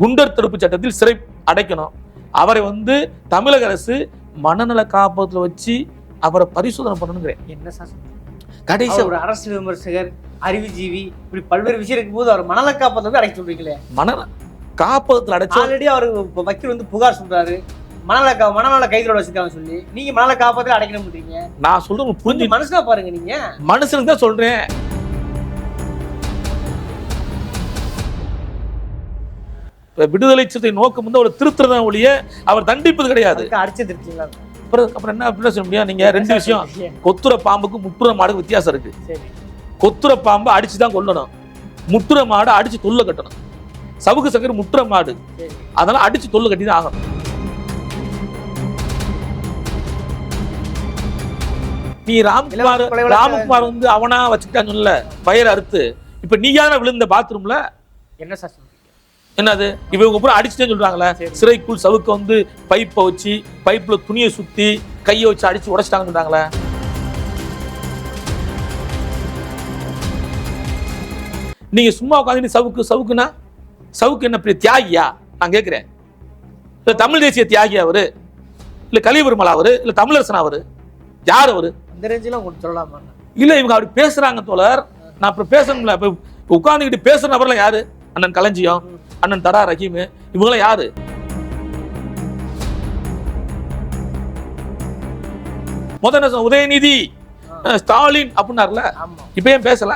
குண்டர் தடுப்பு சட்டத்தில் சிறை அடைக்கணும். அவரை வந்து தமிழக அரசு மனநல காப்பகத்துல வச்சு அவரை பரிசோதனை பண்ணணுங்கிறேன். என்ன சார் கடைசி அவர் ஒரு அரசியல் விமர்சகர் அறிவுஜீவி இப்படி பல்வேறு விஷயம் இருக்கும்போது அவர் மணல காப்பதை வந்து அடைக்க சொல்றீங்களே? மனநல காப்பகத்துல அடைச்சா ஆல்ரெடி அவர் வக்கீல் வந்து புகார் சொல்றாரு. மணல கா மணநல கைதிலோட வச்சிருக்காங்க சொல்லி. நீங்க மணல காப்பதில் அடைக்கணும்ன்றீங்க. நான் சொல்றது உங்களுக்கு புரிஞ்சு மனசுல பாருங்க நீங்க. மனுஷனுக்கு தான் சொல்றேன். விடுதலை சிறுத்தை நோக்கம் வந்து அவரை திருத்துறதான் ஒழிய அவர் தண்டிப்பது கிடையாது. அடிச்சு திருச்சிங்களா அப்புறம் அப்புறம் என்ன அப்படின்னு சொல்ல முடியும்? நீங்க ரெண்டு விஷயம். கொத்துற பாம்புக்கு முட்டுற மாடுக்கு வித்தியாசம் இருக்கு. கொத்துற பாம்பை அடிச்சு தான் கொல்லணும். முட்டுற மாடை அடிச்சு தொல்லை கட்டணும். சவுக்கு சக்கர முட்டுற மாடு. அதெல்லாம் அடிச்சு தொல்லை கட்டி தான் ஆகணும். நீ ராம்குமார் ராம்குமார் வந்து அவனா வச்சுக்கிட்டான்னு சொல்லல பயிர் அறுத்து. இப்ப நீயான விழுந்த பாத்ரூம்ல என்ன சார் என்னது? இவங்க பூரா அடிச்சுட்டேன்னு சொல்றாங்களே. சிறைக்குள் சவுக்க வந்து பைப்பை வச்சு பைப்ல துணியை சுத்தி கையை வச்சு அடிச்சு உடைச்சிட்டாங்கன்னு சொல்றாங்களே. நீங்க சும்மா உட்காந்து சவுக்கு சவுக்குனா சவுக்கு என்ன பெரிய தியாகியா? நான் கேட்கிறேன் இல்ல தமிழ் தேசிய தியாகி அவரு? இல்ல கலிபெருமலா அவரு? இல்ல தமிழரசன் அவரு? யார் அவரு? இந்த ரேஞ்சில் உங்களுக்கு சொல்லலாமா? இல்ல இவங்க அப்படி பேசுறாங்க தோழர். நான் அப்புறம் பேசணும்ல. இப்ப உட்கார்ந்துக்கிட்டு பேசுற நபர்லாம் யாரு? அண்ணன் களஞ்சியம் அண்ணன் தடா ரஹீம் இவங்களாம் யாரு? முத என்ன சொன்ன, உதயநிதி ஸ்டாலின் அப்படின்னாருல? இப்ப ஏன் பேசல?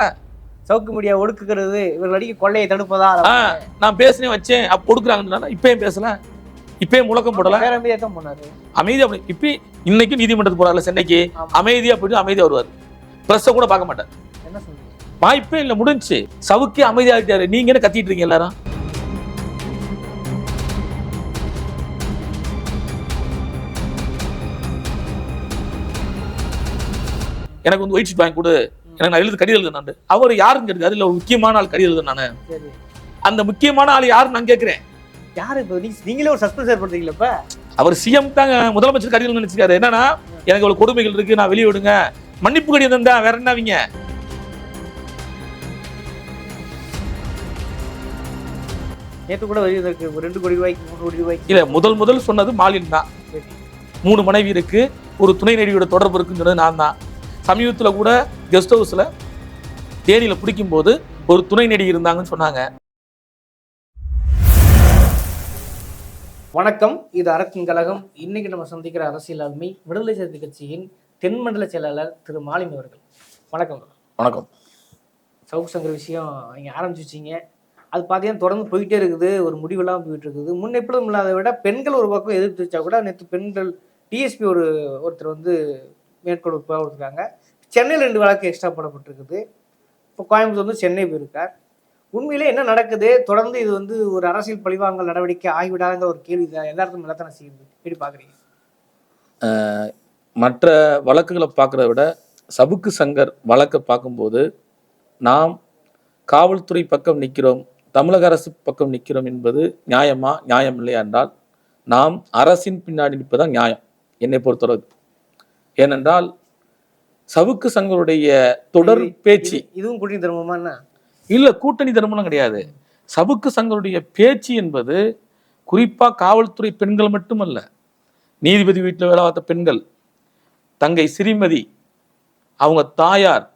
சவுக்கு மீடியா ஒடுக்குகிறது இவர்கள் அடிக்க கொள்ளையை தடுப்பதா? நான் பேசுனேன் வச்சேன். அப்ப கொடுக்குறாங்கன்னு இப்ப ஏன் பேசல? இப்ப ஏன் முழக்கம் போடல? பேரமையா தான் போனாரு. அமைதியா அப்படி இப்ப இன்னைக்கு நீதிமன்றத்துக்கு போறாருல சென்னைக்கு. அமைதியா போயிட்டு அமைதியா வருவார். பிரஸ்ஸ கூட பார்க்க மாட்டார். என்ன சொல்றீங்க? வாய்ப்பே இல்ல முடிஞ்சுச்சு சவுக்கே அமைதியாகிட்டாரு நீங்க என்ன கத்திட்டு இருக்கீங்க எல்லாரும்? எனக்கு வந்து ஒயிட் ஷீட் வாங்கி கொடு. எனக்கு நான் எழுது கடிதம் எழுதுனாண்டு அவர் யாருன்னு கேட்டுக்காரு இல்ல ஒரு முக்கியமான ஆள் கடிதம் எழுது நானு. அந்த முக்கியமான ஆள் யாருன்னு நான் கேட்கிறேன். யாரு இப்போ? நீங்க நீங்களே ஒரு சஸ்பென்ஸ் ஏற்படுறீங்களா இப்ப? அவர் சிஎம் தாங்க முதலமைச்சர் கடிதம் நினைச்சிருக்காரு என்னன்னா எனக்கு இவ்வளவு கொடுமைகள் இருக்கு நான் வெளியே விடுங்க. மன்னிப்பு கடிதம் தான் வேற என்னவீங்க நேற்று கூட இருக்கு ரெண்டு கோடி ரூபாய்க்கு மூணு கோடி ரூபாய்க்கு. இல்ல முதல் முதல் சொன்னது மாலின் தான். மூணு மனைவி இருக்கு. ஒரு துணை நடிகையோட தொடர்பு இருக்குன்னு சொன்னது நான் தான். சமீபத்துல கூட கெஸ்ட் ஹவுஸ்ல தேனியில பிடிக்கும் போது ஒரு துணை நடிகை இருந்தாங்கன்னு சொன்னாங்க. வணக்கம். இது அரசின் கழகம். இன்னைக்கு நம்ம சந்திக்கிற அரசியல் ஆளுமை விடுதலை சிறுத்தை கட்சியின் தென்மண்டல செயலாளர் திரு மாலின் அவர்கள். வணக்கம். வணக்கம். சவுக் சங்கர் விஷயம் நீங்க ஆரம்பிச்சு வச்சீங்க. அது பார்த்தீங்கன்னா தொடர்ந்து போயிட்டே இருக்குது. ஒரு முடிவெல்லாம் போயிட்டு இருக்குது. முன்ன எப்பொழுதும் இல்லாத விட பெண்கள் ஒரு பக்கம் எதிர்த்து வச்சா கூட நேற்று பெண்கள் டிஎஸ்பி ஒரு ஒருத்தர் வந்து மேற்கொள் கொடுத்துருக்காங்க. சென்னையில் ரெண்டு வழக்கு எக்ஸ்ட்ரா போடப்பட்டிருக்குது. இப்போ கோயம்புத்தூர் வந்து சென்னை போயிருக்கார். உண்மையிலே என்ன நடக்குது? தொடர்ந்து இது வந்து ஒரு அரசியல் பழிவாங்கல் நடவடிக்கை ஆகிவிடாங்கிற ஒரு கேள்வி தான் எல்லாருக்கும் நிலத்தனை செய்யுது. எப்படி பார்க்குறீங்க? மற்ற வழக்குகளை பார்க்குறத விட சபுக்கு சங்கர் வழக்கை பார்க்கும்போது நாம் காவல்துறை பக்கம் நிற்கிறோம் தமிழக அரசு பக்கம் நிற்கிறோம் என்பது நியாயமா நியாயம் இல்லையா என்றால் நாம் அரசின் பின்னாடி நிற்பதான் நியாயம். என்னை பொறுத்தளவு. ஏனென்றால் சவுக்கு சங்கருடைய தொடர் பேச்சு. இது- இதுவும் குடி தர்மமா என்ன? இல்ல கூட்டணி தர்மம்லாம் கிடையாது. சவுக்கு சங்கருடைய பேச்சு என்பது குறிப்பா காவல்துறை பெண்கள் மட்டுமல்ல. நீதிபதி வீட்டில் வேலை பார்த்த பெண்கள் தங்கை சிறிமதி அவங்க தாயார்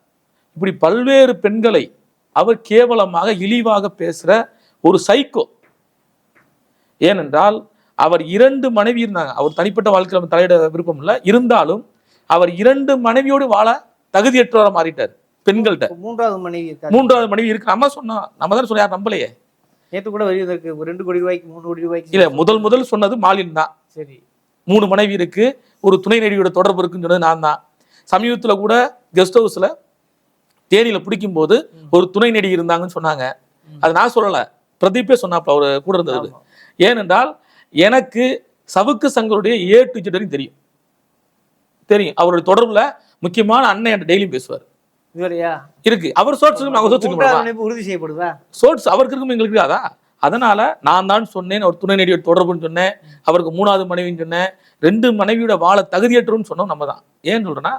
இப்படி பல்வேறு பெண்களை அவர் கேவலமாக இழிவாக பேசுற ஒரு சைக்கோ ஏனென்றால் அவர் இரண்டு மனைவி இருந்தாங்க. அவர் தனிப்பட்ட வாழ்க்கையில் தலையிட விருப்பம் இல்லை இருந்தாலும் அவர் இரண்டு மனைவியோடு வாழ தகுதியற்றவரை மாறிட்டார் பெண்கள்கிட்ட. மூன்றாவது மனைவி மூன்றாவது மனைவி இருக்கு. நம்ம சொன்னோம் நம்ம தான் சொன்ன யார் நம்பலையே? நேற்று கூட ஒரு ரெண்டு கோடி ரூபாய்க்கு மூணு கோடி ரூபாய்க்கு இல்ல முதல் முதல் சொன்னது மாலின் தான். சரி. மூணு மனைவி இருக்கு. ஒரு துணை நடிகையோட தொடர்பு இருக்குன்னு சொன்னது நான் தான். சமீபத்துல கூட கெஸ்ட் ஹவுஸ்ல தேனியில பிடிக்கும் போது ஒரு துணை நடிகை இருந்தாங்கன்னு சொன்னாங்க. அது நான் சொல்லல. பிரதீப்பே சொன்னாப்ல அவர் கூட இருந்தது. ஏனென்றால் எனக்கு சவுக்கு சங்கருடைய ஏ டு தெரியும். தெரியும். அவருடைய தொடர்புல முக்கியமான அண்ணன் என்கிட்ட டெய்லியும் பேசுவார். இருக்கு. அவர் சோர்ஸ் அவங்க சோர்ஸ் மூன்றாவது இணைப்பு உறுதி செய்யப்படுதா சோர்ஸ் அவருக்கு இருக்கும் எங்களுக்கு இருக்காதா? அதனால நான் தான் சொன்னேன் அவர் துணை நடிகர் தொடர்புன்னு சொன்னேன் அவருக்கு மூணாவது மனைவின்னு சொன்னேன். ரெண்டு மனைவியோட வாழ தகுதியற்றோம்னு சொன்னோம் நம்ம தான். ஏன் சொல்றேன்னா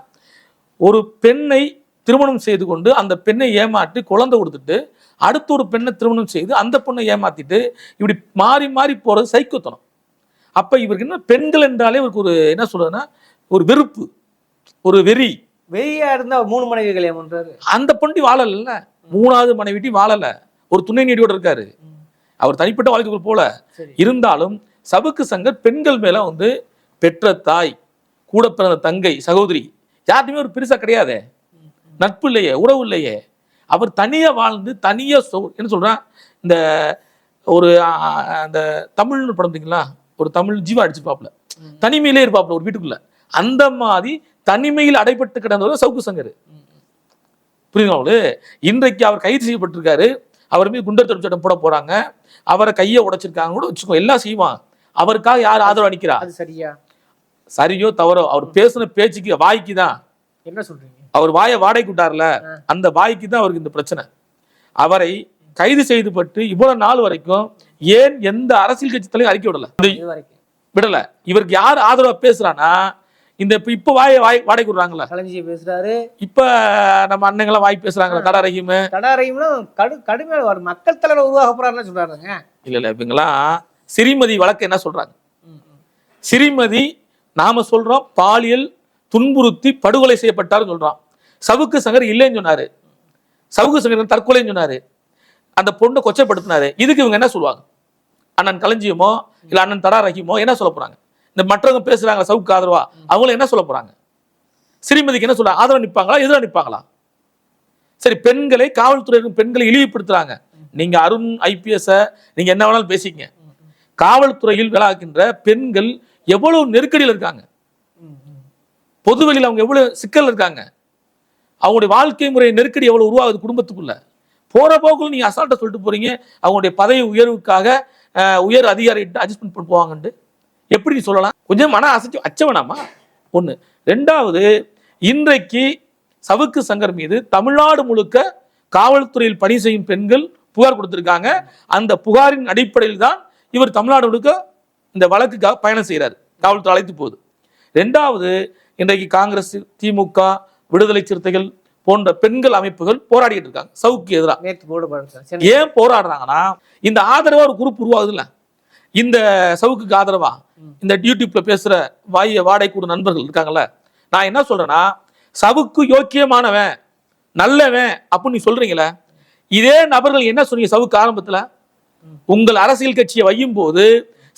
ஒரு பெண்ணை திருமணம் செய்து கொண்டு அந்த பெண்ணை ஏமாற்றி குழந்தை கொடுத்துட்டு அடுத்த ஒரு பெண்ணை திருமணம் செய்து அந்த பொண்ணை ஏமாத்திட்டு இப்படி மாறி மாறி போறது சைக்கோத்தனம். அப்ப இவருக்கு என்ன பெண்கள் என்றாலே இவருக்கு ஒரு என்ன சொல்றதுன்னா ஒரு வெறுப்பு ஒரு வெறி. வெறியா இருந்தா மூணு மனைவி கல்யாணம் பண்றாரு அந்த பொண்டி வாழல மூணாவது மனைவிட்டி வாழல. ஒரு துணை நீடியோட இருக்காரு. அவர் தனிப்பட்ட வாழ்க்கைக்குள் போல. இருந்தாலும் சபுக்கு சங்கர் பெண்கள் மேல வந்து பெற்ற தாய் கூட பிறந்த தங்கை சகோதரி யார்ட்டுமே ஒரு பெருசா கிடையாதே. நட்பு இல்லையே உறவு இல்லையே அவர் தனியா வாழ்ந்து தனியா சொ- என்ன சொல்றான் இந்த ஒரு அந்த தமிழ்னு படம் பார்த்தீங்களா ஒரு தமிழ் ஜீவா அடிச்சிருப்பாப்ல ம். தனிமையிலே இருப்பாப்ல ஒரு வீட்டுக்குள்ள. அந்த மாதிரி தனிமையில் அடைபட்டு கிடந்தவர் சவுக்கு சங்கர். புரியுதுங்களா உங்களுக்கு இன்றைக்கு அவர் கைது செய்யப்பட்டிருக்காரு. அவர் மீது குண்டர் தடுப்பு சட்டம் போட போறாங்க. அவரை கையை உடைச்சிருக்காங்க கூட வச்சுக்கோ எல்லாம் செய்வான். அவருக்காக யார் ஆதரவு அளிக்கிறா? அது சரியா? சரியோ தவறோ அவர் பேசின பேச்சுக்கு வாய்க்கு தான். என்ன சொல்றீங்க? அவர் வாயை வாடகைக்கு விட்டார்ல. அந்த வாய்க்கு தான் அவருக்கு இந்த பிரச்சனை. அவரை கைது செய்துபட்டு இவ்வளவு நாள் வரைக்கும் ஏன் எந்த அரசியல் கட்சி தலையும் அறிக்கை விடல? விடல. இவருக்கு யார் ஆதரவா பேசுறானா இந்த இப்ப இப்ப வாயை வாய் வாடகைக்கு விடுறாங்களா கலைஞர் பேசுறாரு. இப்ப நம்ம அண்ணங்களாம் வாய் பேசுறாங்களா? தடா ரஹீம். தடாரையும் கடு கடுமையான ஒரு மக்கள் தலைவர் உருவாக போறாருன்னு சொல்றாருங்க. இல்ல இல்ல இவங்கெல்லாம் சிறிமதி வழக்கு என்ன சொல்றாங்க. சிறிமதி நாம சொல்றோம் பாலியல் துன்புறுத்தி படுகொலை செய்யப்பட்டாருன்னு சொல்றோம் சவுக்கு சங்கர் இல்லைன்னு சொன்னாரு. சவுக்கு சங்கர் தற்கொலைன்னு சொன்னாரு. அந்த பொண்ணை கொச்சைப்படுத்தினாரு. இதுக்கு இவங்க என்ன சொல்லுவாங்க? அண்ணன் களஞ்சியமோ இல்ல அண்ணன் தடா ரஹீமோ என்ன சொல்ல போறாங்க? இந்த மற்றவங்க பேசுறாங்க சவுக்கு ஆதரவா அவங்களும் என்ன சொல்ல போறாங்க? ஸ்ரீமதிக்கு என்ன சொல்ல ஆதரவு நிற்பாங்களா எதிராக நிற்பாங்களா சரி பெண்களை காவல்துறையினர் பெண்களை இழிவுபடுத்துறாங்க. நீங்க அருண் ஐபிஎஸ் நீங்க என்ன வேணாலும் பேசிக்கங்க. காவல்துறையில் வேலாக்கின்ற பெண்கள் எவ்வளவு நெருக்கடியில் இருக்காங்க. பொதுவெளியில் அவங்க எவ்வளவு சிக்கல் இருக்காங்க. அவங்களுடைய வாழ்க்கை முறை நெருக்கடி எவ்வளவு உருவாகுது குடும்பத்துக்குள்ள. போற போக்குள்ள நீங்க அசால்ட்டா சொல்லிட்டு போறீங்க. அவங்களுடைய பதவி உயர்வுக்காக உயர் அதிகாரிகிட்ட அட்ஜஸ்ட்மெண்ட் பண்ணி போவாங்கன்ட்டு. எப்படி சொல்லலாம்? கொஞ்சம் மன அசைச்சு அச்ச வேணாமா ஒண்ணு. ரெண்டாவது இன்றைக்கு சவுக்கு சங்கர் மீது தமிழ்நாடு முழுக்க காவல்துறையில் பணி செய்யும் பெண்கள் புகார் கொடுத்திருக்காங்க. அந்த புகாரின் அடிப்படையில் தான் இவர் தமிழ்நாடு முழுக்க இந்த வழக்குக்காக பயணம் செய்கிறார் காவல்துறை அழைத்து போகுது. ரெண்டாவது இன்றைக்கு காங்கிரஸ் திமுக விடுதலை சிறுத்தைகள் போன்ற பெண்கள் அமைப்புகள் போராடிட்டு இருக்காங்க. சவுக்கு எதிராக ஏன் போராடுறாங்கன்னா இந்த ஆதரவா ஒரு குரூப் உருவாகுதுல்ல? இந்த சவுக்குக்கு ஆதரவா. இந்த யூடியூப்ல பேசுற வாய வாடகை கூட நண்பர்கள் இருக்காங்கல்ல நான் என்ன சொல்றேன்னா சவுக்கு யோக்கியமானவன் நல்லவன் அப்படின்னு நீ சொல்றீங்களே இதே நபர்கள் என்ன சொன்னீங்க சவுக்கு ஆரம்பத்துல. உங்கள் அரசியல் கட்சியை வையும் போது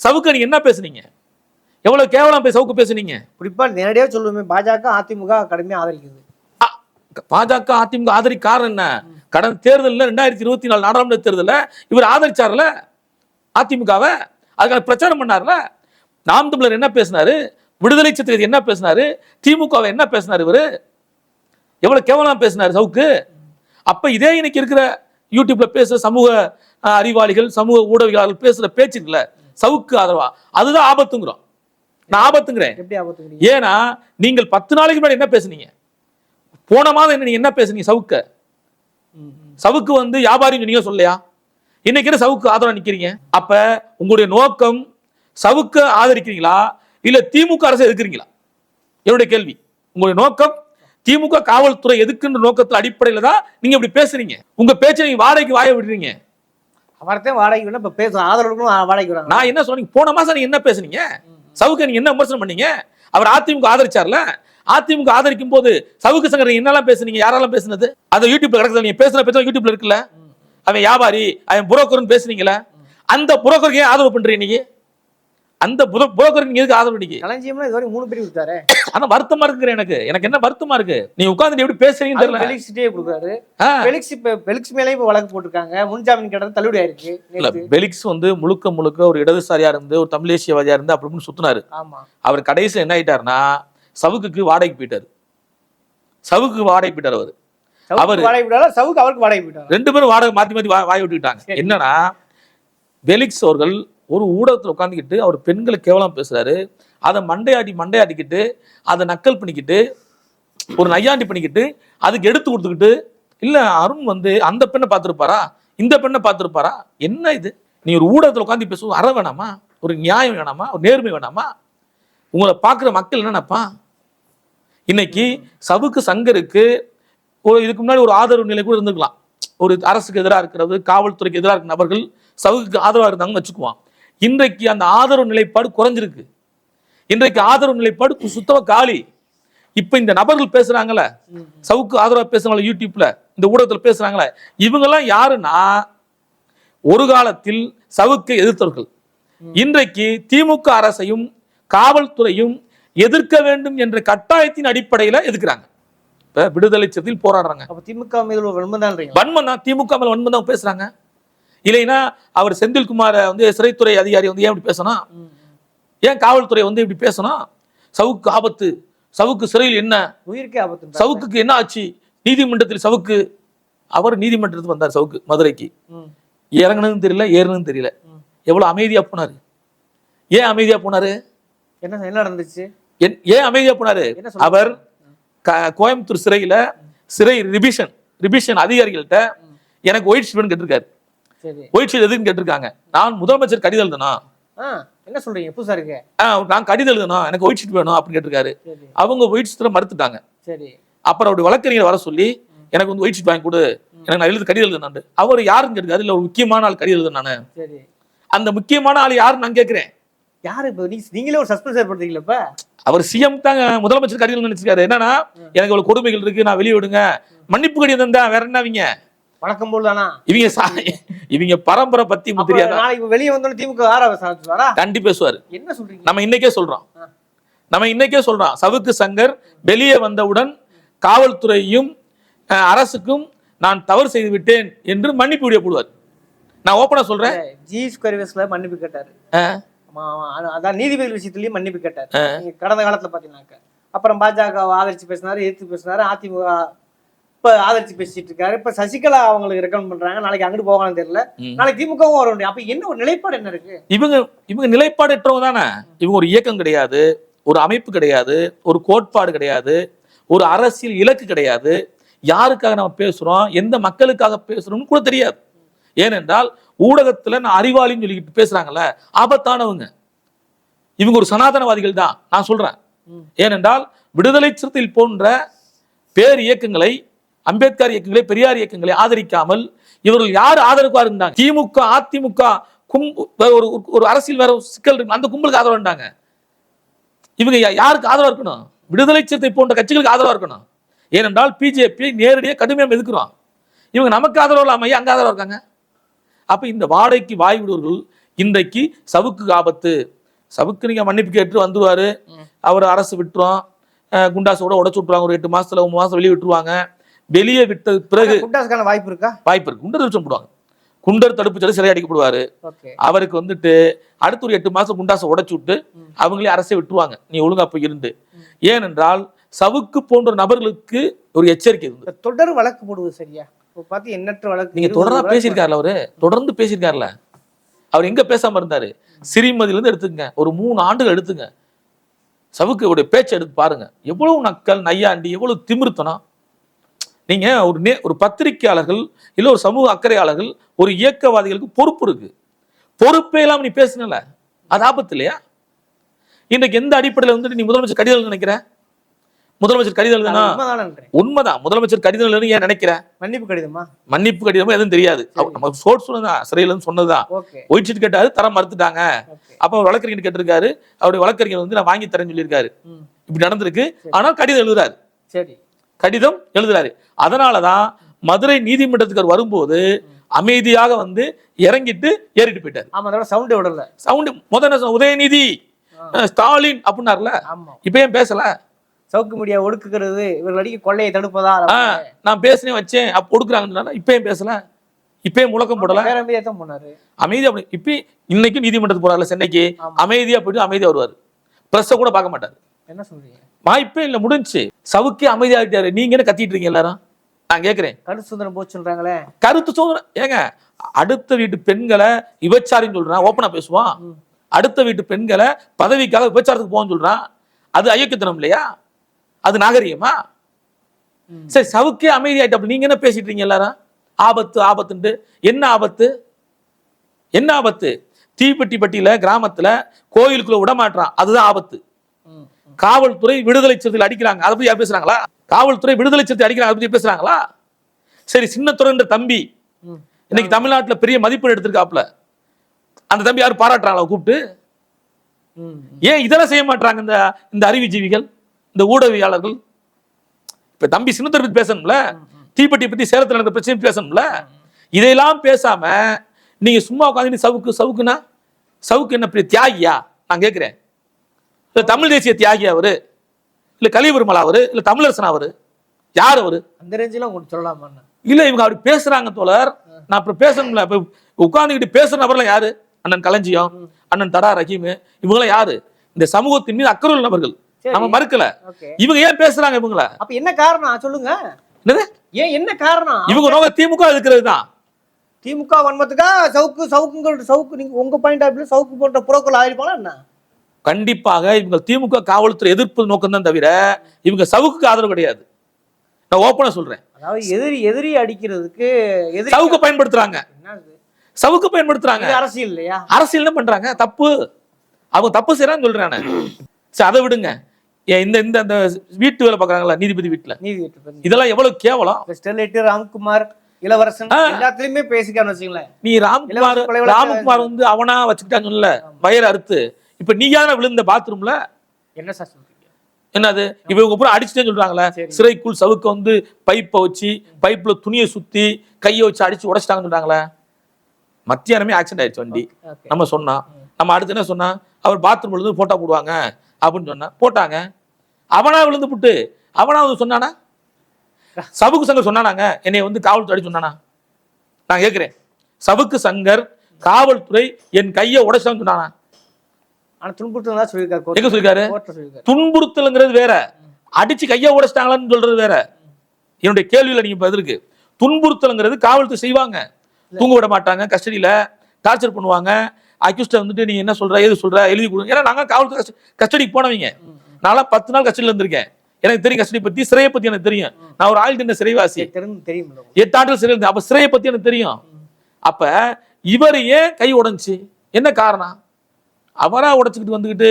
சவுக்கு நீங்க என்ன பேசுனீங்க? எவ்வளவு கேவலம் போய் சவுக்கு பேசுனீங்க? குறிப்பா நேரடியா சொல்லுவேன் பாஜக அதிமுக கடுமையா ஆதரிக்குது. பாஜக அதிமுக ஆதரி காரணம் என்ன கடந்த தேர்தலில் ரெண்டாயிரத்தி இருபத்தி நாலு நாடாளுமன்ற தேர்தலில் இவர் ஆதரிச்சார்ல அதிமுகவை? அதுக்கான பிரச்சாரம் பண்ணார்ல நாம் தமிழர் என்ன பேசினாரு? விடுதலை சித்திரத்தை என்ன பேசினாரு? திமுகவை என்ன பேசினாரு இவரு? எவ்வளவு கேவலமா பேசினாரு சவுக்கு? அப்ப இதே இன்னைக்கு இருக்கிற யூடியூப்ல பேசுற சமூக அறிவாளிகள் சமூக ஊடகவியலாளர்கள் பேசுற பேச்சு இருக்குல்ல சவுக்கு ஆதரவா? அதுதான் ஆபத்துங்கிறோம். நான் ஆபத்துங்கிறேன். எப்படி ஆபத்துக்கிறீங்க ஏன்னா நீங்கள் பத்து நாளைக்கு முன்னாடி என்ன பேசுனீங்க? போன மாதம் என்ன நீங்க என்ன பேசுனீங்க சவுக்க. சவுக்கு வந்து வியாபாரின்னு நீங்க சொல்லலையா? இன்னைக்கு என்ன சவுக்கு ஆதரவா நிக்கிறீங்க? அப்ப உங்களுடைய நோக்கம் சவுக்க ஆதரிக்கிறீங்களா? இல்ல திமுக அரசை எதுக்குறீங்களா என்னுடைய கேள்வி. உங்களுடைய நோக்கம் திமுக காவல்துறை எதுக்குன்ற நோக்கத்துல அடிப்படையில தான் நீங்க இப்படி பேசுறீங்க. உங்க பேச்சை நீங்க வாடகைக்கு வாய விடுறீங்க. அவர்தான் வாடகைக்கு வேணும் இப்ப பேச ஆதரவுக்கும் வாடகைக்கு வராங்க நான் என்ன சொன்னீங்க போன மாசம் நீங்க என்ன பேசுனீங்க? சவுக்க நீங்க என்ன விமர்சனம் பண்ணீங்க? அவர் அதிமுக ஆதரிச்சார்ல? அதிமுக ஆதரிக்கும் போது சவுக்கு சங்கர் என்னெல்லாம் பேசுனீங்க? யாரெல்லாம் பேசுனது? அது யூடியூப்ல கிடக்குது. நீங்க பேசுன பேச்ச யூடியூப்ல இருக்குல்ல? அவன் வியாபாரி அவன் புரோக்கர்னு பேசுனீங்களே அந்த புரோக்கருக்கு ஏன் ஆதரவு பண்றீங்க நீங்க அந்த புரோக்கருக்கு நீங்க எதுக்கு ஆதரவு நீங்க களஞ்சியம்னா இது வரைக்கும் மூணு பேர் கொடுத்தாரு. ஆனா வருத்தமா இருக்குற எனக்கு. எனக்கு என்ன வருத்தமா இருக்கு? நீ உட்கார்ந்து எப்படி பேசுறீங்கன்னு தெரியல. பெலிக்ஸ்டே கொடுக்குறாரு. பெலிக்ஸ் இப்ப பெலிக்ஸ் மேலே இப்ப வழக்கு போட்டிருக்காங்க. முன்ஜாமீன் கேட்டது தள்ளுபடி ஆயிருக்கு இல்ல. பெலிக்ஸ் வந்து முழுக்க முழுக்க ஒரு இடதுசாரியா இருந்து ஒரு தமிழேசியவாதியா இருந்து அப்படி இப்படின்னு சுத்தினாரு. ஆமா. அவர் கடைசியில் என்ன ஆயிட்டாருன்னா சவுக்குக்கு வாடகைக்கு போயிட்டாரு. சவுக்கு வாடகைக்கு போயிட்டார் அவர். அவரு- வாடகை விட்டாரா சவுக்கு அவருக்கு வாடகை விட்டாரா ரெண்டு பேரும் வாடகை மாத்தி மாத்தி வா- வாய் விட்டுக்கிட்டாங்க. என்னன்னா பெலிக்ஸ் அவர்கள் ஒரு ஊடகத்துல உட்காந்துக்கிட்டு அவர் பெண்களை கேவலம் பேசுறாரு. அதை மண்டையாடி மண்டையாடிக்கிட்டு அதை நக்கல் பண்ணிக்கிட்டு ஒரு நையாண்டி பண்ணிக்கிட்டு அதுக்கு எடுத்து கொடுத்துக்கிட்டு இல்ல அருண் வந்து அந்த பெண்ணை பார்த்திருப்பாரா? இந்த பெண்ணை பார்த்திருப்பாரா? என்ன இது? நீ ஒரு ஊடகத்துல உட்காந்து பேசுவது அற வேணாமா? ஒரு நியாயம் வேணாமா? ஒரு நேர்மை வேணாமா? உங்களை பார்க்குற மக்கள் என்னன்னாப்பா இன்னைக்கு சவுக்கு சங்கருக்கு ஒரு இதுக்கு முன்னாடி ஒரு ஆதரவு நிலை கூட இருந்துக்கலாம். ஒரு அரசுக்கு எதிராக இருக்கிறது காவல்துறைக்கு எதிராக இருக்கிற நபர்கள் சவுக்கு ஆதரவாக இருந்தாங்கன்னு வச்சுக்குவான் இன்றைக்கு அந்த ஆதரவு நிலைப்பாடு குறைஞ்சிருக்கு. இன்றைக்கு ஆதரவு நிலைப்பாடு சுத்தமாக காலி. இப்ப இந்த நபர்கள் பேசுறாங்கல்ல சவுக்கு ஆதரவாக பேசுறாங்களே யூடியூப்ல இந்த ஊடகத்தில் பேசுறாங்களே இவங்கெல்லாம் யாருன்னா ஒரு காலத்தில் சவுக்கை எதிர்த்தவர்கள். இன்றைக்கு திமுக அரசையும் காவல்துறையும் எதிர்க்க வேண்டும் என்ற கட்டாயத்தின் அடிப்படையில எதிர்க்கிறாங்க. இப்ப விடுதலை சிறுத்தையில் போராடுறாங்க. அப்ப திமுக மீது வன்மம் தான் திமுக மேல வன்மம் தான் பேசுறாங்க. இல்லைன்னா அவர் செந்தில்குமார வந்து சிறைத்துறை அதிகாரி வந்து ஏன் இப்படி பேசணும்? ஏன் காவல்துறை வந்து இப்படி பேசணும்? சவுக்கு ஆபத்து. சவுக்கு சிறையில் என்ன? உயிருக்கே ஆபத்து சவுக்குக்கு என்ன ஆச்சு? நீதிமன்றத்தில் சவுக்கு. அவர் நீதிமன்றத்துக்கு வந்தார் சவுக்கு மதுரைக்கு. இறங்குனதும் தெரியல ஏறுனதும் தெரியல. ம். எவ்வளவு அமைதியா போனாரு? ஏன் அமைதியா போனாரு? என்ன என்ன நடந்துச்சு? என்- ஏன் அமைதியா போனாரு? அவர் கோயம்புத்தூர் சிறையில சிறை ரிபிஷன் ரிபிஷன் அதிகாரிகள்கிட்ட எனக்கு ஒயிட் ஷீட் கேட்டிருக்காரு. ஒயிட் ஷீட் எதுன்னு கேட்டிருக்காங்க. நான் முதலமைச்சர் கடிதம் எழுதணும் ஆ என்ன சொல்றீங்க? புதுசா இருக்கு நான் கடிதம் எழுதணும் எனக்கு ஒயிட் ஷீட் வேணும் அப்படின்னு கேட்டிருக்காரு. அவங்க ஒயிட் ஷீட் மறுத்துட்டாங்க. சரி. அப்புறம் அவருடைய வழக்கறிஞர் வர சொல்லி எனக்கு வந்து ஒயிட் ஷீட் வாங்கி கொடு. எனக்கு நான் எழுது கடிதம் எழுதுனாண்டு அவர் யாருன்னு கேட்டிருக்காரு? இல்ல ஒரு முக்கியமான ஆள் கடிதம் எழுதுனானு அந்த முக்கியமான ஆள் யாருன்னு நான் கேட்கிறேன். யாரு இப்ப? நீங்க நீங்களே ஒரு சஸ்பென்ஸ் ஏற்படுத்தீங்களா அவர் சிஎம் தாங்க முதலமைச்சர் கடிதம் நினைச்சிருக்காரு என்னன்னா எனக்கு இவ்வளவு கொடுமைகள் இருக்கு நான் வெளியே விடுங்க மன்னிப்பு கடிதம் தான் வேற என்ன அவங்க வழக்கம் போல் தானா? இவங்க இவங்க பரம்பரை பத்தி தெரியாதா? நாளைக்கு வெளியே வந்தோட திமுக ஆற சாதிச்சுவாரா கண்டி பேசுவாரு. என்ன சொல்றீங்க? நம்ம இன்னைக்கே சொல்றோம். நம்ம இன்னைக்கே சொல்றோம். சவுக்கு சங்கர் வெளியே வந்தவுடன் காவல்துறையும் அரசுக்கும் நான் தவறு செய்து விட்டேன் என்று மன்னிப்பு வீடியோ போடுவார். நான் ஓப்பனா சொல்றேன். ஜி ஸ்கொயர் மன்னிப்பு கேட்டாரு. அதான் நீதிபதிகள் விஷயத்துலயும் மன்னிப்பு கேட்டாரு. கடந்த காலத்துல பாத்தீங்கன்னாக்க. அப்புறம் பாஜக ஆதரிச்சு பேசினாரு எதிர்த்து பேசினாரு அதிமுக இப்ப ஆதரிச்சு பேசிட்டு இருக்காரு. இப்ப சசிகலா அவங்களுக்கு ரெக்கமெண்ட் பண்றாங்க. நாளைக்கு அங்கிட்டு போகலாம்னு தெரியல. நாளைக்கு திமுகவும் வர முடியும் அப்ப என்ன ஒரு நிலைப்பாடு என்ன இருக்கு? இவங்க இவங்க நிலைப்பாடற்றவங்க தானே. இவங்க ஒரு இயக்கம் கிடையாது ஒரு அமைப்பு கிடையாது ஒரு கோட்பாடு கிடையாது ஒரு அரசியல் இலக்கு கிடையாது. யாருக்காக நம்ம பேசுறோம் எந்த மக்களுக்காக பேசுறோம்னு கூட தெரியாது. ஏனென்றால் ஊடகத்துல நான் அறிவாளின்னு சொல்லிக்கிட்டு பேசுறாங்கல்ல ஆபத்தானவங்க. இவங்க ஒரு சனாதனவாதிகள் தான் நான் சொல்றேன். ம். ஏனென்றால் விடுதலை சிறுத்தைகள் போன்ற பேர் இயக்கங்களை அம்பேத்கர் இயக்கங்களை பெரியார் இயக்கங்களை ஆதரிக்காமல் இவர்கள் யார் ஆதரவுக்கா இருந்தாங்க? திமுக அதிமுக கும்பு ஒரு ஒரு- அரசியல் வேற சிக்கல் இருக்கு. அந்த கும்பலுக்கு ஆதரவு இருந்தாங்க. இவங்க யாருக்கு ஆதரவா இருக்கணும்? விடுதலை சிறுத்தை போன்ற கட்சிகளுக்கு ஆதரவா இருக்கணும். ஏனென்றால் பிஜேபி நேரடியாக கடுமையாக எதுக்குறோம் இவங்க நமக்கு ஆதரவு இல்லாம ஏன் அங்க ஆதரவா இருக்காங்க? அப்ப இந்த வாடகைக்கு வாய் விடுவர்கள் இன்றைக்கு சவுக்கு ஆபத்து. சவுக்கு நீங்க மன்னிப்பு கேட்டு வந்துருவாரு. அவர் அரசு விட்டுரும். குண்டாசோட உடச்சு விட்டுருவாங்க. ஒரு எட்டு மாசத்துல ஒன்பது மாசம் வெளியே விட்டுருவாங்க. வெளியே விட்ட பிறகு குண்டாஸ்க்கான வாய்ப்பு இருக்கா? வாய்ப்பு இருக்கு. குண்டர் தடுப்பு போடுவாங்க. குண்டர் தடுப்பு சரி சிறை அடிக்கப்படுவாரு அவருக்கு வந்துட்டு அடுத்த ஒரு எட்டு மாசம் குண்டாசை உடைச்சு விட்டு அவங்களே அரசை விட்டுருவாங்க. நீ ஒழுங்கா போய் இருந்து. ஏனென்றால் சவுக்கு போன்ற நபர்களுக்கு ஒரு எச்சரிக்கை தொடர் வழக்கு போடுவது சரியா? பார்த்து எண்ணற்ற வழக்கு நீங்க தொடர்ந்து பேசியிருக்காருல அவரு? தொடர்ந்து பேசியிருக்காருல? அவர் எங்க பேசாம இருந்தாரு? சிறிமதியில இருந்து எடுத்துங்க ஒரு மூணு ஆண்டுகள் எடுத்துங்க. சவுக்கு உடைய பேச்சை எடுத்து பாருங்க. எவ்வளவு நக்கல் நையாண்டி எவ்வளவு திமிருத்தனம். நீங்க ஒரு நே ஒரு பத்திரிக்கையாளர்கள் இல்ல ஒரு சமூக அக்கறையாளர்கள் ஒரு இயக்கவாதிகளுக்கு பொறுப்பு இருக்கு. பொறுப்பே இல்லாம நீ பேசுனல. அது ஆபத்து இல்லையா? இன்றைக்கு எந்த அடிப்படையில வந்துட்டு நீ முதலமைச்சர் கடிதம் எழுத நினைக்கிற? முதலமைச்சர் கடிதம் எழுதுனா. உண்மைதான். முதலமைச்சர் கடிதம் எழுதுன்னு ஏன் நினைக்கிற மன்னிப்பு கடிதமா? மன்னிப்பு கடிதமும் எதுவும் தெரியாது. நம்ம சோர்ஸ் சொன்னதான் சிறையில சொன்னதுதான். ஒயிட் கேட்டாரு தர மறுத்துட்டாங்க. அப்ப வழக்கறிஞர் கேட்டிருக்காரு. அவருடைய வழக்கறிஞர் வந்து நான் வாங்கி தரேன்னு சொல்லியிருக்காரு. இப்படி நடந்திருக்கு. ஆனால் கடிதம் எழுதுறாரு. சரி. கடிதம் எழுதுறாரு. அதனாலதான் மதுரை நீதிமன்றத்துக்கு வரும்போது அமைதியாக வந்து இறங்கிட்டு ஏறிட்டு போயிட்டாரு. ஆமா சவுண்டே விடல. சவுண்டு முதல்ல உதயநிதி ஸ்டாலின் அப்படின்னாருல. இப்ப ஏன் பேசல? சவுக்கு மீடியா ஒடுக்குகிறது இவர்கள் அடிக்க கொள்ளையை தடுப்பதா? நான் பேசினேன் வச்சேன். அப்ப கொடுக்குறாங்கன்னு இப்ப ஏன் பேசல. இப்ப ஏன் முழக்கம் போடல. வேற மீடியா தான் போனாரு. அமைதியா அப்படி இப்ப இன்னைக்கு நீதிமன்றத்துக்கு போறாருல சென்னைக்கு. அமைதியா போயிட்டு அமைதியா வருவாரு. பிரஸ்ஸ கூட பார்க்க மாட்டாரு. என்ன சொல்றீங்க? வாய்ப்பே இல்ல முடிஞ்சுச்சு. சவுக்கே அமைதியாகிட்டாரு நீங்க என்ன கத்திட்டு இருக்கீங்க எல்லாரும்? நான் கேக்குறேன். கருத்து சுதந்திரம் போச்சு சொல்றாங்களே. கருத்து சுதந்திரம் ஏங்க அடுத்த வீட்டு பெண்களை விபச்சாரின்னு சொல்றான் ஓப்பனா பேசுவான். அடுத்த வீட்டு பெண்களை பதவிக்காக விபச்சாரத்துக்கு போகன்னு சொல்றான் அது அயோக்கியத்தனம் இல்லையா? அது நாகரிகமா. சரி சவுக்கே அமைதியாயிட்டு அப்ப நீங்க என்ன பேசிட்டு இருக்கீங்க எல்லாரும்? ஆபத்து ஆபத்துன்ட்டு. என்ன ஆபத்து? என்ன ஆபத்து? தீப்பெட்டி பட்டியில கிராமத்துல கோயிலுக்குள்ள விட மாட்டான் அதுதான் ஆபத்து. காவல்துறை விடுதலை சிறுத்தைகள் அடிக்கிறாங்க. அதை பத்தி யார் பேசுறாங்களா? காவல்துறை விடுதலை சிறுத்தை அடிக்கிறாங்க. அதை பத்தி பேசுறாங்களா? சரி சின்னத்துறைன்ற தம்பி. இன்னைக்கு தமிழ்நாட்டுல பெரிய மதிப்பெண் எடுத்திருக்காப்ல அந்த தம்பி யாரும் பாராட்டுறாங்களா? கூப்பிட்டு. ஏன் இதெல்லாம் செய்ய மாட்டாங்க இந்த இந்த அறிவுஜீவிகள் இந்த ஊடகவியாளர்கள் இப்ப தம்பி சின்னத்தர் பத்தி பேசணும்ல தீப்பெட்டி பத்தி சேலத்துல நடந்த பிரச்சனை பேசணும்ல இதையெல்லாம் பேசாம நீங்க சும்மா உட்காந்து சவுக்கு சவுக்குனா சவுக்கு என்ன பெரிய தியாகியா? நான் கேட்கிறேன். இல்ல தமிழ் தேசிய தியாகி அவரு இல்ல கலிபெருமலா அவரு இல்ல தமிழரசன் அவரு யார் அவரு? அந்த ரேஞ்சில உங்களுக்கு சொல்லலாமா இல்ல இவங்க அப்படி பேசுறாங்க தோழர். நான் இப்ப பேசணும்ல இப்ப உட்கார்ந்துகிட்டு பேசுற நபர்லாம் யாரு? அண்ணன் களஞ்சியம் அண்ணன் தடா ரஹீம் இவங்களாம் யாரு? இந்த சமூகத்தின் மீது அக்கறை உள்ள நபர்கள். நம்ம மறுக்கல. இவங்க ஏன் பேசுறாங்க இவங்கள? அப்ப என்ன காரணம்? சொல்லுங்க. என்னது? ஏன் என்ன காரணம்? இவங்க நோக்க திமுக இருக்கிறது தான். திமுக வன்மத்துக்கா? சவுக்கு சவுக்குங்கிற சவுக்கு நீங்க உங்க பாயிண்ட் ஆஃப் சவுக்கு போன்ற புரோக்கல் ஆயிருப்பாங்களா என்ன? கண்டிப்பாக இவங்க திமுக காவல்துறை எதிர்ப்பு நோக்கம் தான் தவிர இவங்க சவுக்கு ஆதரவு கிடையாது. நான் ஓப்பனா சொல்றேன். அதாவது எதிரி எதிரி அடிக்கிறதுக்கு எதிரி சவுக்கு பயன்படுத்துறாங்க? சவுக்கு பயன்படுத்துறாங்க. அரசியல் இல்லையா? அரசியல் என்ன பண்றாங்க? தப்பு. அவங்க தப்பு செய்யறான்னு சொல்றேன் அதை விடுங்க. இந்த இந்த அந்த வீட்டு வேலை பார்க்கறாங்களா நீதிபதி வீட்டுல? நீதி. இதெல்லாம் எவ்வளவு கேவலம்? ஸ்டெர்லைட் ராம்குமார் இளவரசன். எல்லாத்துலயுமே பேசிக்கான்னு வச்சுங்களேன் நீ ராம்குமார் ராம்குமார் வந்து அவனா வச்சுக்கிட்டான்னு சொல்லல வயர் அறுத்து. இப்ப நீயான விழுந்த பாத்ரூம்ல என்ன சார் என்னது? இவங்க பூரா அடிச்சுட்டேன்னு சொல்றாங்களே. சிறைக்குள் சவுக்க வந்து பைப்பை வச்சு பைப்ல துணியை சுத்தி கையை வச்சு அடிச்சு உடைச்சிட்டாங்கன்னு சொல்றாங்களே. மத்தியானமே ஆக்சிடென்ட் ஆயிடுச்சு வண்டி. நம்ம சொன்னா நம்ம அடுத்து என்ன சொன்னா அவர் பாத்ரூம் விழுந்து போட்டோ போடுவாங்க. அப்படின்னு சொன்னா போட்டாங்க. அவனா விழுந்து புட்டு. அவனா வந்து சொன்னானா? சவுக்கு சங்கர் சொன்னானாங்க. என்னை வந்து காவல்துறை சொன்னானா? நான் கேட்கிறேன் சவுக்கு சங்கர் காவல்துறை என் கையை உடைச்சான்னு சொன்னானா? ஆனா துன்புறுத்தல் தான் சொல்லியிருக்காரு எங்க சொல்லியிருக்காரு? துன்புறுத்தலுங்கிறது வேற. அடிச்சு கையை உடைச்சிட்டாங்களான்னு சொல்றது வேற. என்னுடைய கேள்வியில நீங்க பதில் இருக்கு துன்புறுத்தலுங்கிறது காவல்துறை செய்வாங்க. தூங்க விட மாட்டாங்க கஸ்டடியில டார்ச்சர் பண்ணுவாங்க. அக்யூஸ்ட வந்துட்டு நீ என்ன சொல்ற ஏது சொல்ற எழுதி கொடுங்க ஏன்னா நாங்க காவல்துறை கஸ்டடிக்கு போனவங்க. நான்லாம் பத்து நாள் கஸ்டடியில் இருந்திருக்கேன். எனக்கு தெரியும் கஸ்டடி பத்தி சிறையை பத்தி எனக்கு தெரியும். நான் ஒரு ஆள் தின்ன சிறைவாசி. தெரியும் எட்டு ஆண்டுகள் சிறையில் இருந்தேன். அப்ப சிறையை பத்தி எனக்கு தெரியும். அப்ப இவர் ஏன் கை உடைஞ்சி? என்ன காரணம்? அவரா உடைச்சுக்கிட்டு வந்துக்கிட்டு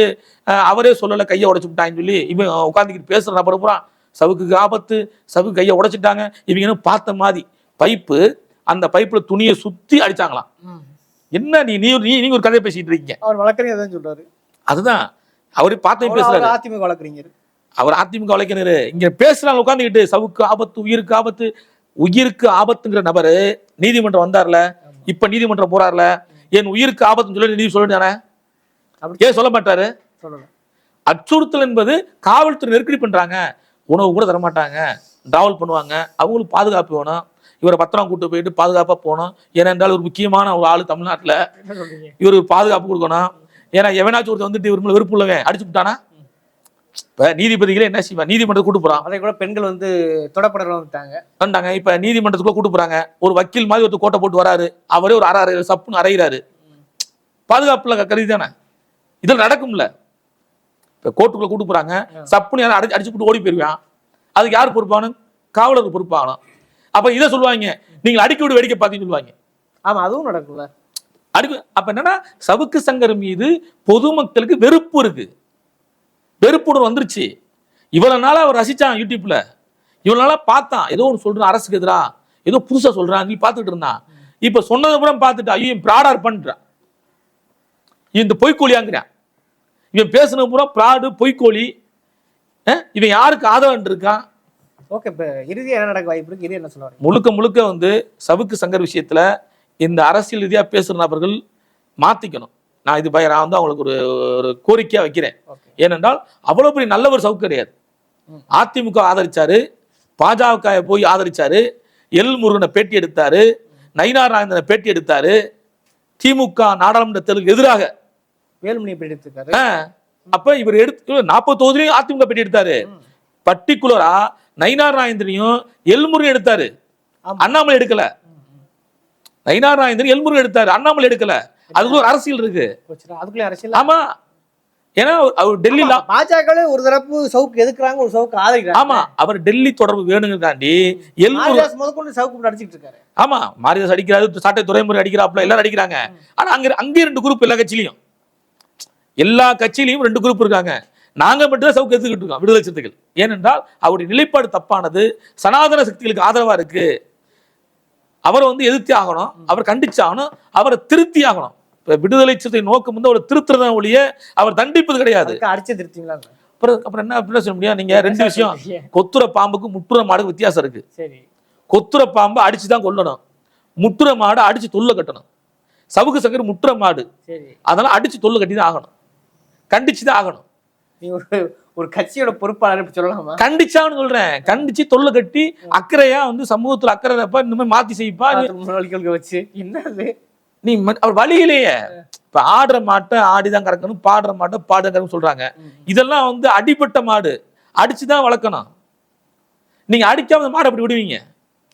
அவரே சொல்லல கையை உடைச்சு விட்டான்னு சொல்லி இவன் உட்காந்துக்கிட்டு பேசுற நபர் பூரா சவுக்கு ஆபத்து சவுக்கு கையை உடைச்சிட்டாங்க. இவங்க பார்த்த மாதிரி பைப்பு அந்த பைப்புல துணியை சுத்தி அடிச்சாங்களாம். என்ன நீ நீ நீ- நீங்க ஒரு கதையை பேசிட்டு இருக்கீங்க. அவர் வழக்கறிஞர் தான் சொல்றாரு. அதுதான். அவரு பார்த்தே பேசுறாரு. அதிமுக வழக்கறிஞர். அவர் அதிமுக வழக்கினர் இங்க பேசுறாங்க உட்காந்துக்கிட்டு சவுக்கு ஆபத்து உயிருக்கு ஆபத்து உயிருக்கு ஆபத்துங்கிற நபரு நீதிமன்றம் வந்தார்ல. இப்ப நீதிமன்றம் போறார்ல. என் உயிருக்கு ஆபத்துன்னு சொல்லி நீதி அப்படி ஏன் சொல்ல மாட்டாரு? அச்சுறுத்தல் என்பது காவல்துறை நெருக்கடி பண்றாங்க. உணவு கூட தர மாட்டாங்க டிராவல் பண்ணுவாங்க. அவங்களுக்கு பாதுகாப்பு வேணும். இவரை பத்திரம் கூட்டு போயிட்டு பாதுகாப்பா போகணும். ஏனென்றால் ஒரு முக்கியமான ஒரு ஆளு தமிழ்நாட்டுல. இவருக்கு பாதுகாப்பு கொடுக்கணும் ஏன்னா எவனாச்சும் ஒருத்தர் வந்துட்டு இவர் மேல வெறுப்பு உள்ளவன் அடிச்சு விட்டானா? இப்ப நீதிபதிகளே என்ன செய்வான் நீதிமன்றத்தை கூட்டு போறான். அதை கூட பெண்கள் வந்து தொடப்பட வந்துட்டாங்க. வந்தாங்க. இப்ப நீதிமன்றத்துக்குள்ள கூட்டு போறாங்க. ஒரு வக்கீல் மாதிரி ஒருத்தர் கோட்டை போட்டு வராரு. அவரே ஒரு அரை அரை சப்புன்னு அறையிறாரு. பாதுகாப்புல கருதி தானே? இதில் நடக்கும்ல. இப்ப கோர்ட்டுக்குள்ள கூட்டு போறாங்க. சப்புன்னு யாரும் அடிச்சு அடிச்சு போட்டு ஓடி போயிருவான் அதுக்கு யார் பொறுப்பானும் காவலர் பொறுப்பாகணும். அப்ப இதை சொல்லுவாங்க. நீங்க அடிக்க விடு வேடிக்கை பார்த்தீங்கன்னு சொல்லுவாங்க. ஆமா அதுவும் நடக்கும்ல. அடுக்கு அப்ப என்னன்னா சவுக்கு சங்கர் மீது பொதுமக்களுக்கு வெறுப்பு இருக்கு. வெறுப்புணர்வு வந்துருச்சு. இவ்வளவு நாளா அவர் ரசிச்சான் யூடியூப்ல. இவ்வளவு நாளா பார்த்தான். ஏதோ ஒன்று சொல்றான் அரசுக்கு எதிரா. ஏதோ புதுசா சொல்றான் நீ பார்த்துட்டு இருந்தான் இப்ப சொன்னது அப்புறம் பார்த்துட்டு ஐயோ இவன் ப்ராடா இருப்பான்றான் இவன் இந்த பொய்க்கோழியாங்கிறான். இவன் பேசுனது பூரா ப்ராடு பொய்க்கோழி. இவன் யாருக்கு ஆதரவு இருக்கான்? ஓகே இப்ப இறுதியா என்ன நடக்க வாய்ப்பு இருக்கு? இது என்ன சொல்ல வரீங்க? முழுக்க முழுக்க வந்து சவுக்கு சங்கர் விஷயத்துல இந்த அரசியல் ரீதியா பேசுற நபர்கள் மாத்திக்கணும். நான் இது பய நான் வந்து அவங்களுக்கு ஒரு ஒரு கோரிக்கையா வைக்கிறேன். ஏனென்றால் அவ்வளவு பெரிய நல்லவர் சவுக்கு கிடையாது. அதிமுக ஆதரிச்சாரு பாஜக போய் ஆதரிச்சாரு எல் முருகனை பேட்டி எடுத்தாரு நயினார் நாயந்தனை பேட்டி எடுத்தாரு திமுக நாடாளுமன்ற தேர்தலுக்கு எதிராக. வேலுமணி எப்படி எடுத்திருக்காரு. அப்ப இவர் எடுத்து நாற்பது தொகுதியிலையும் அதிமுக பேட்டி எடுத்தாரு. பர்டிகுலரா நயினார் நாயந்திரியும் எல்முருகன் எடுத்தாரு. அண்ணாமலை எடுக்கல. நயினார் நாயந்திரன் எல்முருகன் எடுத்தாரு. அண்ணாமலை எடுக்கல. அதுக்கு ஒரு அரசியல் இருக்கு. அதுக்குள்ளே அரசியல் ஆமா. ஏன்னா அவர்- டெல்லியில பாஜக ஒரு தரப்பு சவுக்கு எதுக்குறாங்க ஒரு சவுக்கு ஆதரிக்கிறாங்க. ஆமா அவர் டெல்லி தொடர்பு வேணுங்கிறதாண்டி மாரிதாஸ் முதற்கொண்டு சவுக்கு அடிச்சிட்டு இருக்காரு. ஆமா மாரிதாஸ் அடிக்கிறாரு சாட்டை துறைமுறை அடிக்கிறாப்புல எல்லாரும் அடிக்கிறாங்க. ஆனா அங்க அங்கேயும் ரெண்டு குரூப் எல்லா கட்சியிலையும். எல்லா கட்சியிலையும் ரெண்டு குரூப் இருக்காங்க. நாங்க மட்டும்தான் சவுக்கு எடுத்துக்கிட்டு இருக்கோம் விடுதலை சிறுத்தைகள். ஏனென்றால் அவருடைய நிலைப்பாடு தப்பானது சனாதன சக்திகளுக்கு ஆதரவா இருக்கு. அவரை வந்து எதிர்த்தி ஆகணும் அவர் கண்டிச்சு ஆகணும் அவரை திருத்தி ஆகணும். இப்ப விடுதலை சிறுத்தை நோக்கம் வந்து அவரை திருத்துறத ஒழிய அவர் தண்டிப்பது கிடையாது. அடிச்சு திருத்தீங்களா? அப்புறம் அப்புறம் என்ன அப்படி சொல்ல முடியும்? நீங்க ரெண்டு விஷயம் கொத்துற பாம்புக்கு முட்டுற மாடுக்கு வித்தியாசம் இருக்கு. சரி. கொத்துற பாம்பை அடிச்சு தான் கொல்லணும். முட்டுற மாடை அடிச்சு தொல்லை கட்டணும். சவுக்கு சங்கர் முட்டுற மாடு. அதெல்லாம் அடிச்சு தொல்லை கட்டி தான் ஆகணும். கண்டிச்சு தான் ஆகணும். நீ ஒரு கட்சியோட பொறுப்பாளர் இப்படி சொல்லலாமா? கண்டிச்சான்னு சொல்றேன். கண்டிச்சு தொல்லை கட்டி அக்கறையா வந்து சமூகத்துல அக்கறை இருப்பா இந்த மாதிரி மாத்தி செய்ப்பா. முன்னாளிகளுக்கு வச்சு. என்னது? நீ அவர் வழியிலேயே. இப்ப ஆடுற மாட்டை ஆடிதான் கறக்கணும் பாடுற மாட்டை பாடுதான் கறக்கணும் சொல்றாங்க. இதெல்லாம் வந்து அடிபட்ட மாடு. அடிச்சுதான் வளர்க்கணும். நீங்க அடிக்காம அந்த மாடை அப்படி விடுவீங்க.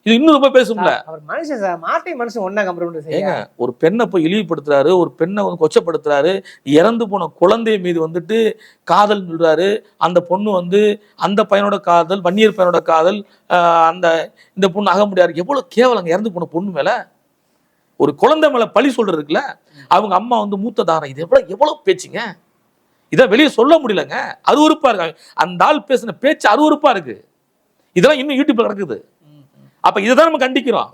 இது இன்னும் ரொம்ப பேசும்ல. அவர் மனுஷன் சார் மாட்டை மனுஷன் ஒன்னா கம்பெனி ஏங்க ஒரு பெண்ணை போய் இழிவுபடுத்துறாரு ஒரு பெண்ணை வந்து கொச்சப்படுத்துறாரு இறந்து போன குழந்தை மீது வந்துட்டு காதல் சொல்றாரு அந்த பொண்ணு வந்து அந்த பையனோட காதல் வன்னியர் பையனோட காதல் அந்த இந்த பொண்ணு அக முடியாது. எவ்வளவு கேவலங்க இறந்து போன பொண்ணு மேல. ஒரு குழந்தை மேல பழி சொல்றது இருக்குல்ல அவங்க அம்மா வந்து மூத்த தாரம் இது எவ்வளவு எவ்வளவு பேச்சுங்க? இதை வெளியே சொல்ல முடியலங்க. அருவருப்பா இருக்காங்க. அந்த ஆள் பேசின பேச்சு அருவருப்பா இருக்கு. இதெல்லாம் இன்னும் யூடியூப்ல கிடக்குது. அப்ப இதை தான் நம்ம கண்டிக்கிறோம்.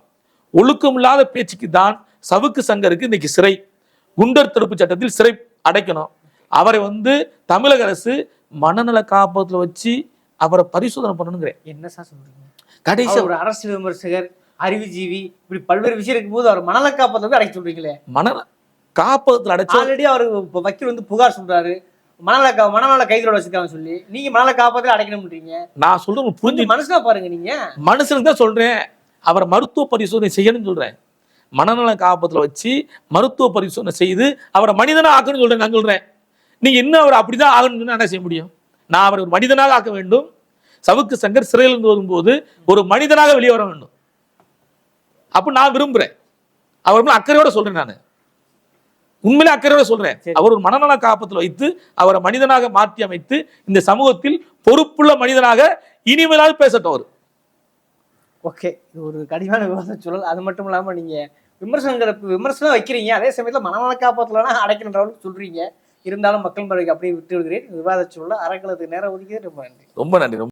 ஒழுக்கம் இல்லாத பேச்சுக்கு தான் சவுக்கு சங்கருக்கு இன்னைக்கு சிறை குண்டர் தடுப்பு சட்டத்தில் சிறை அடைக்கணும். அவரை வந்து தமிழக அரசு மனநல காப்பகத்துல வச்சு அவரை பரிசோதனை பண்ணணுங்கிறேன். என்ன சார் சொல்றீங்க? கடைசி ஒரு அரசியல் விமர்சகர் அறிவுஜீவி இப்படி பல்வேறு விஷயம் இருக்கும்போது அவர் மணல காப்பத்தை வந்து அடைக்க சொல்றீங்களே? மன காப்பகத்துல அடைச்சா ஆல்ரெடி அவர் வக்கீல் வந்து புகார் சொல்றாரு. மணல கா மணநல கைதியோட வச்சிருக்காங்க சொல்லி நீங்க மணல காப்பத்தில் அடைக்கணும்ன்றீங்க. நான் உங்களுக்கு புரிஞ்சு மனுஷனா பாருங்க நீங்க. மனுஷனுக்கு தான் சொல்றேன். அவரை மருத்துவ பரிசோதனை செய்யணும்னு சொல்றேன். மனநல காப்பத்துல வச்சு மருத்துவ பரிசோதனை செய்து அவரை மனிதனா ஆக்கணும்னு சொல்றேன் நான் சொல்றேன். நீங்க இன்னும் அவர் அப்படிதான் ஆகணும்னு என்ன செய்ய முடியும்? நான் அவரை ஒரு மனிதனாக ஆக்க வேண்டும். சவுக்கு சங்கர் சிறையிலிருந்து வரும்போது ஒரு மனிதனாக வெளியே வர வேண்டும். அப்ப நான் விரும்புறேன். அவர் அக்கறையோட சொல்றேன் நான். உண்மையிலே அக்கறையோட சொல்றேன். அவர் ஒரு மனநல காப்பத்தில் வைத்து அவரை மனிதனாக மாற்றி அமைத்து இந்த சமூகத்தில் பொறுப்புள்ள மனிதனாக இனிமேலாவது பேசட்டும் அவர். ஓகே. இது ஒரு கடிவான விவாத சூழல் அது மட்டும் இல்லாம நீங்க விமர்சனங்கிற விமர்சனம் வைக்கிறீங்க. அதே சமயத்துல மனநல காப்பத்துலனா அடைக்கின்ற அளவுக்கு சொல்றீங்க. இருந்தாலும் மக்கள் முறைக்கு அப்படியே விட்டு விடுகிறேன். விவாத சூழல் அறக்கலத்துக்கு நேரம் ஒதுக்கியது ரொம்ப நன்றி. ரொம்ப நன்றி.